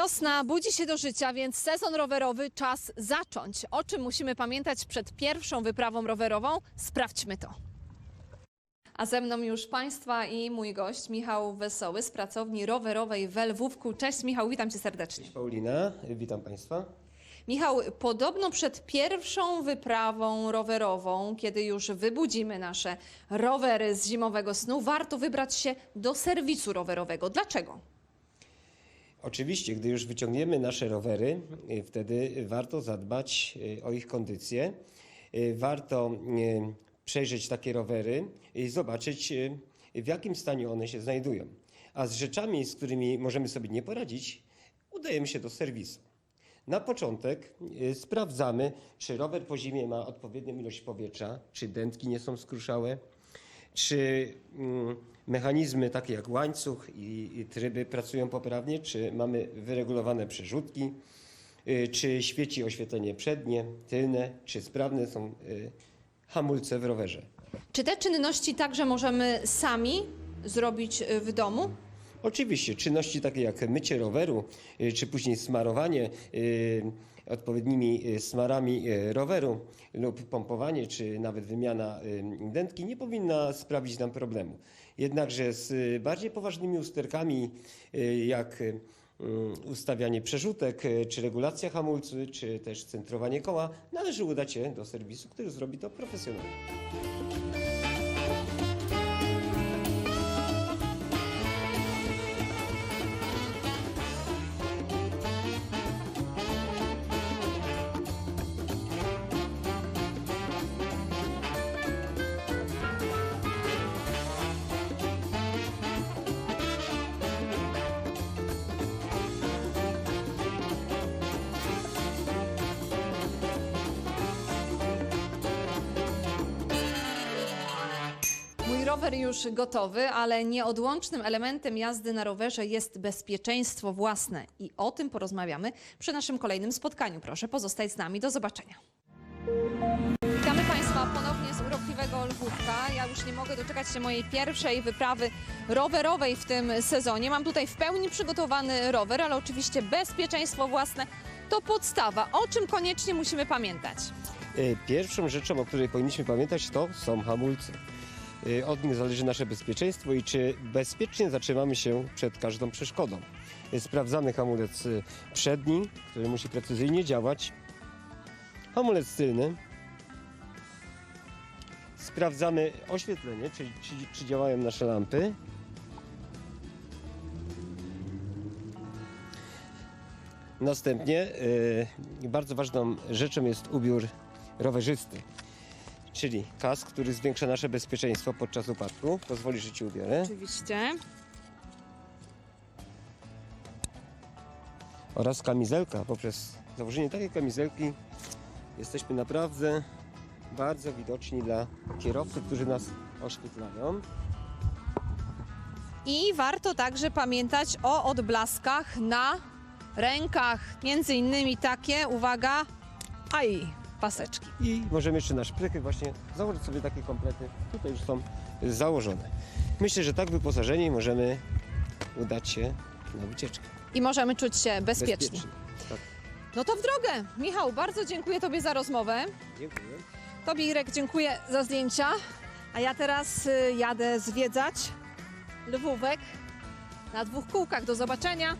Wiosna budzi się do życia, więc sezon rowerowy czas zacząć. O czym musimy pamiętać przed pierwszą wyprawą rowerową? Sprawdźmy to. A ze mną już Państwa i mój gość Michał Wesoły z pracowni rowerowej w Lwówku. Cześć Michał, witam Cię serdecznie. Cześć Paulina, witam Państwa. Michał, podobno przed pierwszą wyprawą rowerową, kiedy już wybudzimy nasze rowery z zimowego snu, warto wybrać się do serwisu rowerowego. Dlaczego? Oczywiście, gdy już wyciągniemy nasze rowery, y, wtedy warto zadbać y, o ich kondycję. Y, Warto przejrzeć takie rowery i zobaczyć, w jakim stanie one się znajdują. A z rzeczami, z którymi możemy sobie nie poradzić, udajemy się do serwisu. Na początek sprawdzamy, czy rower po zimie ma odpowiednią ilość powietrza, czy dętki nie są skruszałe, czy mm, mechanizmy takie jak łańcuch i, tryby pracują poprawnie, czy mamy wyregulowane przerzutki, y, czy świeci oświetlenie przednie, tylne, czy sprawne są y, hamulce w rowerze. Czy te czynności także możemy sami zrobić y, w domu? Oczywiście czynności takie jak mycie roweru, y, czy później smarowanie y, odpowiednimi y, smarami roweru lub pompowanie, czy nawet wymiana dętki nie powinna sprawić nam problemu. Jednakże z bardziej poważnymi usterkami, jak ustawianie przerzutek, czy regulacja hamulcy, czy też centrowanie koła, należy udać się do serwisu, który zrobi to profesjonalnie. Rower już gotowy, ale nieodłącznym elementem jazdy na rowerze jest bezpieczeństwo własne. I o tym porozmawiamy przy naszym kolejnym spotkaniu. Proszę pozostać z nami. Do zobaczenia. Witamy Państwa ponownie z urokliwego Lwówka. Ja już nie mogę doczekać się mojej pierwszej wyprawy rowerowej w tym sezonie. Mam tutaj w pełni przygotowany rower, ale oczywiście bezpieczeństwo własne to podstawa. O czym koniecznie musimy pamiętać? Y, Pierwszą rzeczą, o której powinniśmy pamiętać, to są hamulce. Y, Od nich zależy nasze bezpieczeństwo i czy bezpiecznie zatrzymamy się przed każdą przeszkodą. Y, Sprawdzamy hamulec y, przedni, który musi precyzyjnie działać. Hamulec tylny. Sprawdzamy oświetlenie, czy, czy, czy działają nasze lampy. Następnie y, bardzo ważną rzeczą jest ubiór rowerzysty, czyli kask, który zwiększa nasze bezpieczeństwo podczas upadku. Pozwoli, że ci ubiorę. Oczywiście. Oraz kamizelka. Poprzez założenie takiej kamizelki jesteśmy naprawdę bardzo widoczni dla kierowców, którzy nas oświetlają. I warto także pamiętać o odblaskach na rękach. Między innymi takie, uwaga, aj, paseczki. I możemy jeszcze na szprychy właśnie założyć sobie takie komplety. Tutaj już są założone. Myślę, że tak wyposażeni możemy udać się na wycieczkę. I możemy czuć się bezpiecznie. Tak. No to w drogę. Michał, bardzo dziękuję Tobie za rozmowę. Dziękuję. Tobie, Irek, dziękuję za zdjęcia. A ja teraz y, jadę zwiedzać Lwówek na dwóch kółkach. Do zobaczenia.